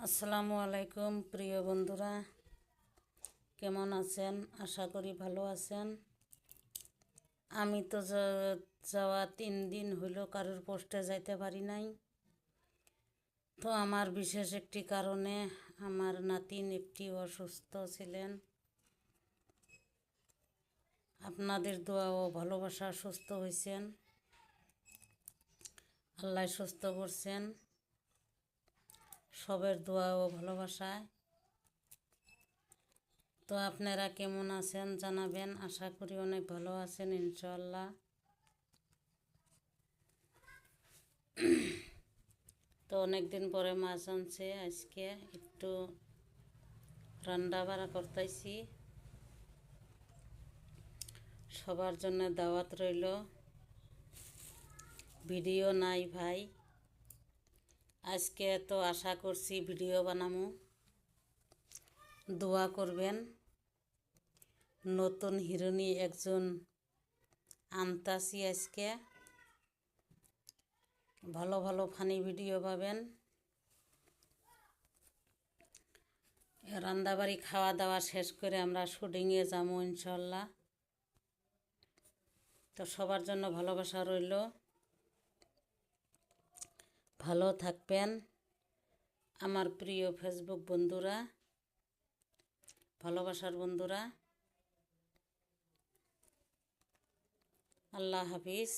আসসালামু আলাইকুম, প্রিয় বন্ধুরা। কেমন আছেন? আশা করি ভালো আছেন। আমি তো যাওয়া তিন দিন হইল কারোর পোস্টে যাইতে পারি নাই। তো আমার বিশেষ একটি কারণে আমার নাতিন একটি অসুস্থ ছিলেন। আপনাদের দোয়া ও ভালোবাসা সুস্থ হয়েছেন আল্লাহ সুস্থ করছেন। সবের দোয়া ও ভালোবাসায়। তো আপনারা কেমন আছেন জানাবেন। আশা করি অনেক ভালো আছেন ইনশাল্লাহ তো অনেক দিন পরে মাছ আনছে আজকে। একটু রান্না বাড়া করতেছি। সবার জন্য দাওয়াত রইল। ভিডিও নাই ভাই। আজকে তো আশা করছি ভিডিও বানামো। দোয়া করবেন। নতুন হিরোইনি একজন আনতাছি আজকে। ভালো ভালো ফানি ভিডিও পাবেন। রান্দাবাড়ি খাওয়া দাওয়া শেষ করে আমরা শুটিংয়ে যাব ইনশাল্লাহ। তো সবার জন্য ভালোবাসা রইল। ভালো থাকবেন। আমার প্রিয় ফেসবুক বন্ধুরা ভালোবাসার বন্ধুরা আল্লাহ হাফিজ।